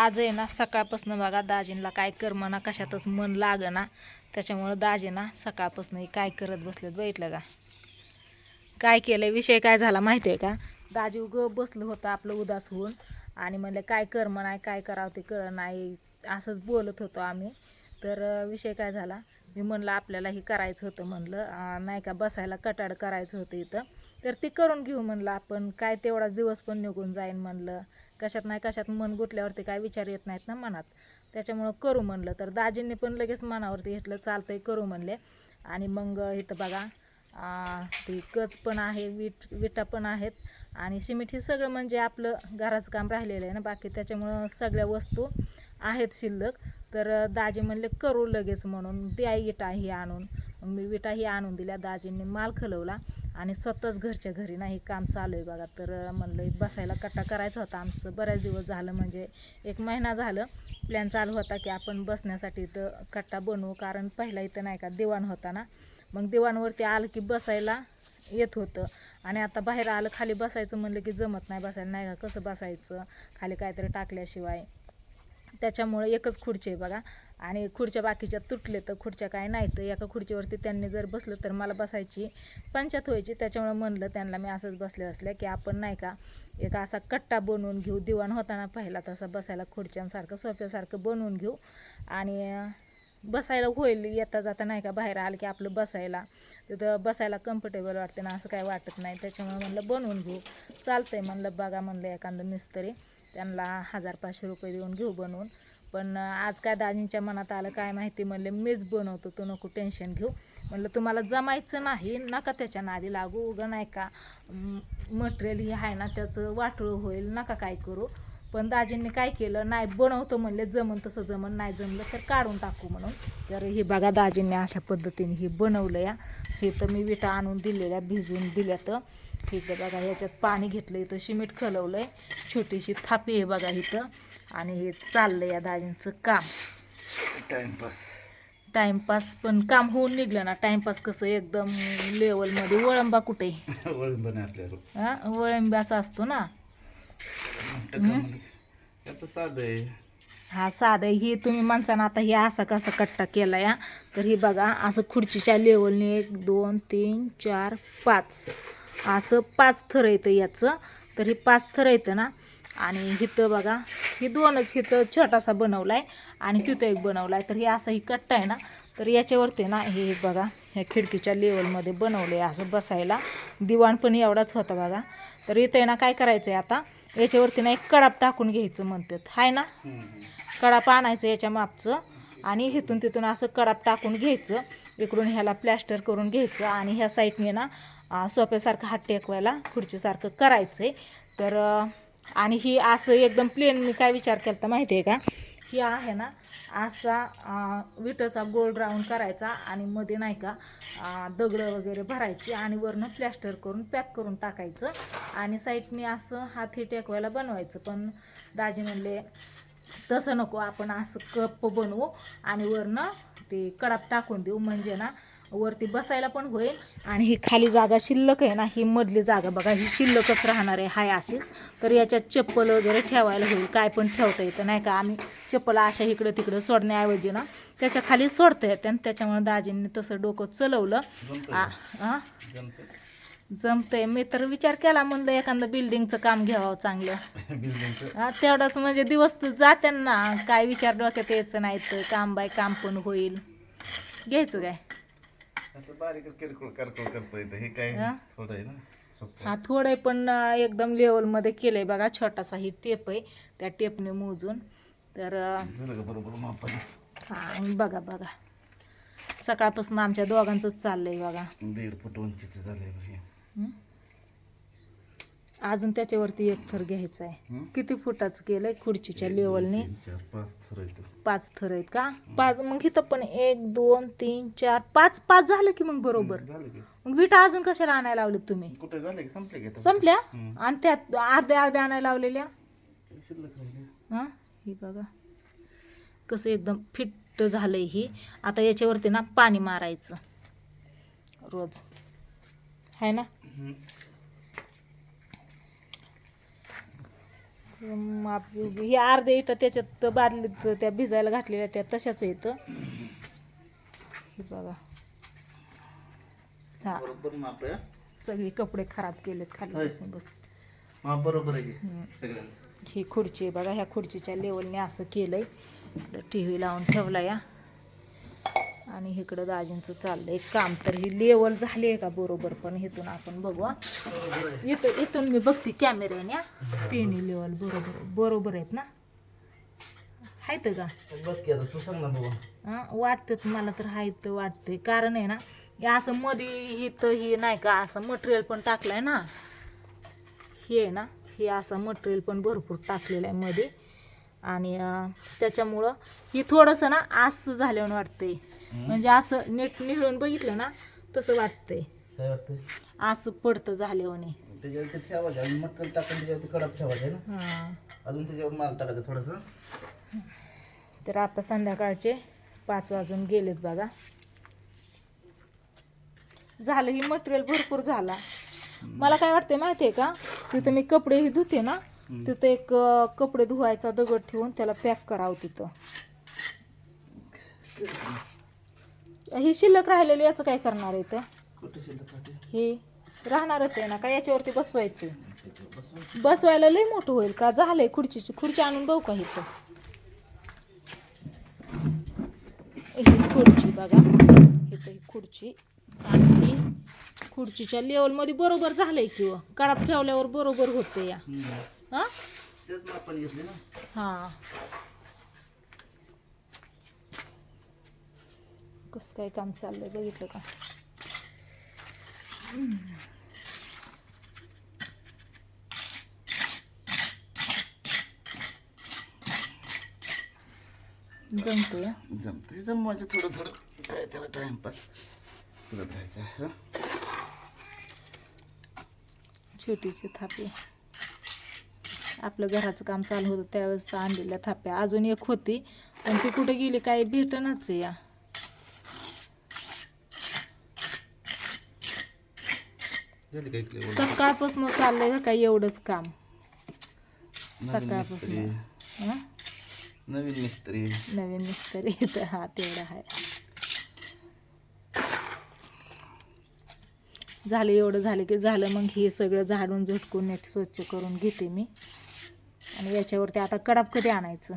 आज आहे ना सकाळपासून बघा दाजींना काय करमना कशातच मन लागना. त्याच्यामुळं दाजी ना सकाळपासून काय करत बसलेत बघितलं का? काय केलं विषय काय झाला माहिती आहे का? दाजी उग बसलं होतं आपलं उदास होऊन आणि म्हणलं काय कर नाही काय करावं ते कळ नाही असंच बोलत होतो आम्ही. तर विषय काय झाला? मी म्हणलं आपल्याला हे करायचं होतं म्हणलं. नाही का बसायला कटाड करायचं होतं इथं. तर ते करून घेऊ म्हणलं आपण काय तेवढाच दिवस पण निघून जाईन म्हणलं. कशात नाही कशात मन गुटल्यावरती काय विचार येत नाहीत ना मनात. त्याच्यामुळं करू म्हणलं तर दाजींनी पण लगेच मनावरती घेतलं चालतंय करू म्हणले. आणि मग इथं बघा ती कच पण आहे विट विटा पण आहेत. आणि सिमेंट हे सगळं म्हणजे आपलं घराचं काम राहिलेलं आहे ना बाकी त्याच्यामुळं सगळ्या वस्तू आहेत शिल्लक. तर दाजी म्हणले करू लगेच म्हणून द्या विटा ही आणून. मी विटा ही आणून दिल्या दाजींनी माल खलवला. आणि स्वतःच घरच्या घरी नाही काम चालू आहे बघा. तर म्हणलं बसायला कट्टा करायचा होता. आमचं बऱ्याच दिवस झालं म्हणजे एक महिना झालं प्लॅन चालू होता की आपण बसण्यासाठी तर कट्टा बनवू. कारण पहिला इथं नाही का दिवाण होता ना. मग दिवाणवरती आलं की बसायला येत होतं. आणि आता बाहेर आलं खाली बसायचं म्हणलं की जमत नाही बसायला. नाही का कसं बसायचं? खाली काहीतरी टाकल्याशिवाय. त्याच्यामुळे एकच खुर्ची आहे बघा. आणि खुर्च्या बाकीच्या तुटले तर खुर्च्या काय नाही तर एका खुर्चीवरती त्यांनी जर बसलं तर मला बसायची पंचायत व्हायची. त्याच्यामुळे म्हणलं त्यांना मी असंच बसले असल्या की आपण नाही का एक असा कट्टा बनवून घेऊ. दिवाण होताना पहिला तसा बसायला खुर्च्यांसारखं सोफ्यासारखं बनवून घेऊ. आणि बसायला होईल येता जाता नाही का बाहेर आलं की आपलं बसायला. तिथं बसायला कम्फर्टेबल वाटते ना असं काय वाटत नाही. त्याच्यामुळे म्हणलं बनवून घेऊ. चालतंय म्हणलं बघा म्हणलं एखादं मिस्त्री. त्यांना हजार पाचशे रुपये देऊन घेऊ बनवून. पण आज काय दाजींच्या मनात आलं काय माहिती म्हणले मीच बनवतो तू नको टेन्शन घेऊ. म्हणलं तुम्हाला जमायचं नाही नका त्याच्या नादी लागू उगं नाही का? मटेरियल हे आहे ना त्याचं वाटोळं होईल नका काय करू. पण दाजींनी काय केलं नाही बनवतो म्हणले जमन तसं जमन नाही जमलं तर काढून टाकू म्हणून. तर हे बघा दाजींनी अशा पद्धतीने हे बनवलं या. हे तर मी विटा आणून दिलेल्या भिजवून दिल्या तर इथं बघा ह्याच्यात पाणी घेतलं इथं सिमेंट खलवलं आहे छोटीशी थापी आहे बघा इथं. आणि हे चाललं या दाजींचं काम. टाइमपास टाइमपास पण काम होऊन निघलं ना. टाइमपास कसं एकदम लेवलमध्ये वळंबा कुठे? आपल्याला हा? वळंब्याचा असतो ना. आता साधं आहे. हा साधं ही तुम्ही माणसानं आता हे असा कसा कट्टा केला या तर ही बघा असं खुर्चीच्या लेवलने एक दोन तीन चार पाच. असं पाच थर येतं याचं. तर हे पाच थर येतं ना. आणि इथं बघा हे दोनच इथं छोटासा बनवला आहे आणि तिथं एक बनवला आहे तर हे असं ही कट्टा आहे ना. तर याच्यावरती ना हे बघा ह्या खिडकीच्या लेवलमध्ये बनवलं आहे असं बसायला. दिवाण पण एवढाच होता बघा. तर इथं आहे ना काय करायचं आहे आता? याच्यावरती ना एक कडाप टाकून घ्यायचं म्हणतात. हाय ना? कडाप आणायचं याच्या मापचं आणि इथून तिथून असं कडाप टाकून घ्यायचं. इकडून ह्याला प्लॅस्टर करून घ्यायचं आणि ह्या साईडने ना सोप्यासारखं हात टेकवायला खुर्चीसारखं करायचं आहे तर आणि ही असं एकदम प्लेन मी काय विचार केला तर माहिती आहे का? ही आहे ना असा विटचा विटाचा गोल राऊंड करायचा आणि मध्ये नाही का दगडं वगैरे भरायची आणि वरनं प्लॅस्टर करून पॅक करून टाकायचं. आणि साईडने असं हात टेकवायला बनवायचं. पण दाजी म्हणले तसं नको आपण असं कप बनवू आणि वरनं ते कडाप टाकून देऊ. म्हणजे ना वरती बसायला पण होईल. आणि ही खाली जागा शिल्लक आहे ना ही मधली जागा बघा ही शिल्लकच राहणार आहे हाय अशीच. तर याच्यात चप्पल वगैरे ठेवायला होईल काय पण ठेवता येतं. नाही का आम्ही चप्पल अशा इकडं तिकडं सोडण्याऐवजी ना त्याच्याखाली सोडता येते. आणि त्याच्यामुळे दाजींनी तसं डोकं चलवलं. आ आ? जमतंय. मी तर विचार केला म्हणलं एखादं बिल्डिंगचं काम घ्यावं चांगलं. हा तेवढाच म्हणजे दिवस तर जाते ना. काय विचार डोक्यात यायचं नाही तर काम बाय काम पण होईल. घ्यायचं काय? बारीक किरकोळ किरकोळ करता येतं हे काय हा? थोडं आहे ना सोपं हा थोडं पण अं, एकदम लेवलमध्ये केलंय बघा छोटासा ही टेप आहे त्या टेपने मोजून तर अं, झालं का बरोबर मापाने हा बघा बघा सकाळपासून आमच्या दोघांचंच चाललंय बघा दीड फूट उंचीचं झालंय बघ हे. हं? अजून त्याच्यावरती एक थर घ्यायचा आहे. हं? किती फुटाचं केलंय? खुर्चीच्या लेवलने. पाच थर आहेत. पाच थर आहेत का? पाच मग इथं पण एक दोन तीन चार पाच पाच झालं की मग बरोबर. मग विटा अजून कशाला आणायला लावलेत तुम्ही? कुठे झाले संपले? संपल्या? हं. आणि त्यात अर्ध्या अर्ध्या आणायला लावलेल्या? हां? ही बघा. कसं एकदम फिट्ट झालंय ही. आता याच्यावरती ना पाणी मारायचं. रोज. आहे ना? हं. हे अर्धे इथं त्याच्यात बादलीत त्या भिजायला घातलेल्या त्या तशाच इथं हे बघा. हा. सगळी कपडे खराब केलेत खाली. बसून माप बरोबर आहे ही खुर्ची आहे बघा ह्या खुर्चीच्या लेवलने असं केलंय. टी व्ही लावून ठेवला या आणि इकडं दाजींचं चाललंय काम. तर ही लेवल झाली आहे का बरोबर पण इथून आपण बघू. इथं इथून मी बघते कॅमेऱ्याने हा. तिन्ही लेवल बरोबर बरोबर आहेत ना? आहेत का? हा वाटतं मला तर आहेत वाटतंय. कारण आहे ना असं मध्ये इथं हे नाही का असं मटेरियल पण टाकलंय ना? हे आहे ना हे असं मटेरियल पण भरपूर टाकलेलं आहे मध्ये आणि त्याच्यामुळं ही थोडंसं ना आस झाल्यावर वाटतंय. म्हणजे असं नीट निळून बघितलं ना तसं वाटतंय. काय वाटतं असं पडतं झाल्यावर त्याच्यावर ते ठेवायचं आणि मटकन टाकून त्याच्यावरती कडक ठेवायचं आहे ना? हां. अजून त्याच्यावर माल टाकायचं थोडंसं. तर आता संध्याकाळचे पाच वाजून गेलेत बघा. झालं ही मटेरियल भरपूर झाला. मला काय वाटतंय माहिती आहे का? तिथं मी कपडे ही धुते ना तिथं एक अं, कपडे धुवायचा दगड ठेवून त्याला पॅक करावं तिथं. ही शिल्लक राहिलेली याचं काय करणार आहे राहते? हे राहणारच आहे ना का याच्यावरती बसवायचं बसवायला लय मोठं होईल का? झालंय खुर्चीची खुर्ची आणून बघू का इथं? ही खुर्ची बघा इथं ही खुर्ची आणि ही खुर्चीच्या लेवलमध्ये बरोबर झालंय किंवा कडाप ठेवल्यावर बरोबर होतं या. हा? हा. कसं काय काम चाललंय बघितलं का? जमतोय? हा. जमते जमवायचं थोडं थोडं. काय त्याला टाइमपास करत राहायचं हं? छोटीची थापी. आपलं घराचं काम चालू होतं त्यावेळेस आणलेल्या थाप्या. अजून एक होती. पण ती कुठे गेली काय भेटणच या. झाली काय इकडे सकाळपासून चाललंय बरं का एवढंच काम. नवीन सकाळपासून. मिस्त्री. हं? नवीन मिस्त्री. नवीन मिस्त्री. तर हा तेवढा आहे. झालं एवढं झालं की झालं मग हे सगळं झाडून झटकून नीट स्वच्छ करून घेते मी. आणि याच्यावरती आता कडाप कधी आणायचं?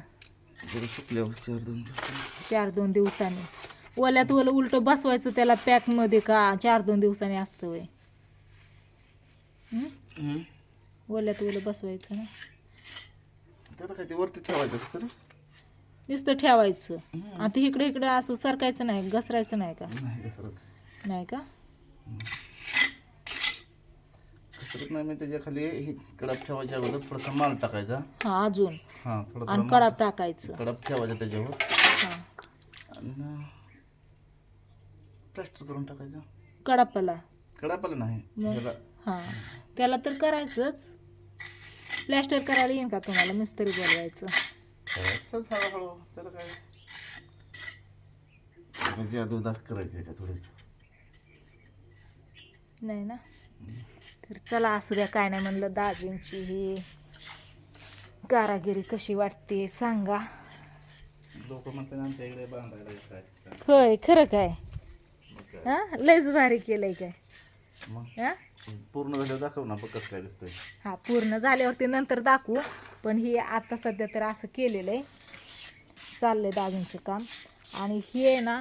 जरा सुकल्यावर चार दोन दिवस चार दोन दिवसांनी. ओल्यात ओलं उलट बसवायचं त्याला पॅकमध्ये का? चार दोन दिवसांनी असतं वय? ओल्यात ओलं बसवायचं ना. त्याला काय ते वरती ठेवायचं असतं ना? नुसतं ठेवायचं. आता इकडे इकडे असं सरकायचं नाही घसरायचं नाही का? नाही घसरत. नाही का? घसरत नाही मी त्याच्याखाली ही कडप ठेवायच्या अगोदर थोडासा माल टाकायचा. हा अजून. हा थोडा आणि कडाप टाकायचं. कडप ठेवायचा त्याच्यावर. हा. आणि प्लास्टर करून टाकायचं. कडापाला. कडापाला नाही मग? त्याला हा. त्याला तर करायचंच. प्लॅस्टर करायला येईन का तुम्हाला? मिस्त्री बोलवायचं करायचं हळूहळू त्याला काय? त्याला जादू दाख करायचे का थोडे? नाही ना? तर चला असू द्या काय नाही म्हणलं दाजींची ही कारागिरी कशी वाटते सांगा. लोक म्हणतात आमच्या इकडे बांधायला. होय खरं काय? मग काय? हा? लयच भारी केलंय काय? मग? हा? पूर्ण झाल्यावर दाखव ना बघ कसं काय दिसतंय. हा पूर्ण झाल्यावरती नंतर दाखवू. पण हे आता सध्या तर असं केलेलं आहे चाललंय दागिनचं काम. आणि हे ना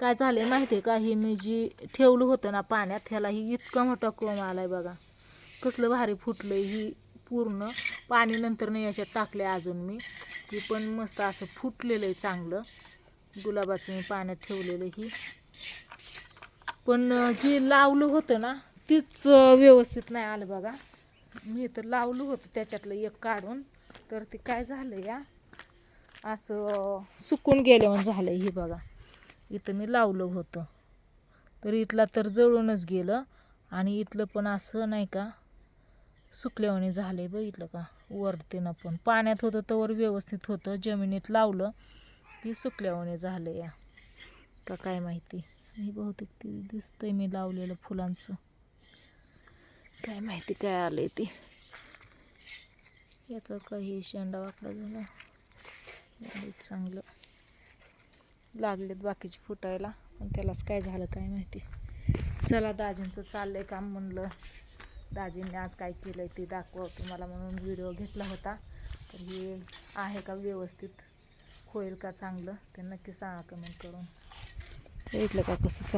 काय झालंय माहिती आहे का? हे मी जी ठेवलं होतं ना पाण्यात ह्याला ही इतका मोठा कोंब आलाय बघा. कसलं भारी फुटलंय ही पूर्ण. पाणी नंतर नाही याच्यात टाकलंय अजून मी. ती पण मस्त असं फुटलेलं आहे चांगलं. गुलाबाचं मी पाण्यात ठेवलेलं ही. पण जे लावलं होतं ना तीच व्यवस्थित नाही आलं बघा. मी तर लावलं होतं त्याच्यातलं एक काढून. तर ते काय झालं या? असं सुकून गेल्यावर झालं हे बघा. इथं मी लावलं होतं. तर इथला तर जळूनच गेलं. आणि इथलं पण असं नाही का सुकल्यावाने झालंय बघितलं का वरतीनं पण. पाण्यात होतं तर व्यवस्थित होतं. जमिनीत लावलं की सुकल्यावाने झालं या. का काय माहिती. मी बहुतेक ते दिसतंय मी लावलेलं फुलांचं. काय माहिती काय आलंय ते. याचं काही शेंडा वाकडा झाला. चांगलं. लागलेत बाकीचे फुटायला पण त्यालाच काय झालं काय माहिती. चला दाजींचं चाललंय काम म्हणलं. दाजींनी आज काय केलंय ते दाखवा. तुम्हाला म्हणून व्हिडिओ घेतला होता. तर हे आहे का व्यवस्थित? होईल का चांगलं? ते नक्की सांगा कमेंट करून. भेटलं का कसं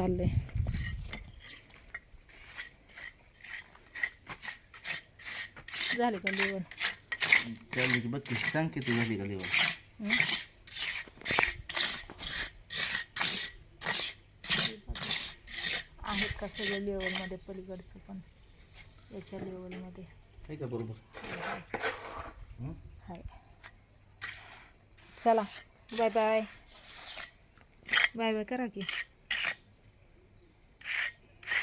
चाललंय झाले का लेवल चालली की की सांग किती झाली का लेवल आहेत का सगळं लेवलमध्ये पलीकडचं पण? याच्या लेवलमध्ये आहे का बरोबर? हाय. चला बाय बाय बाय बाय करा की.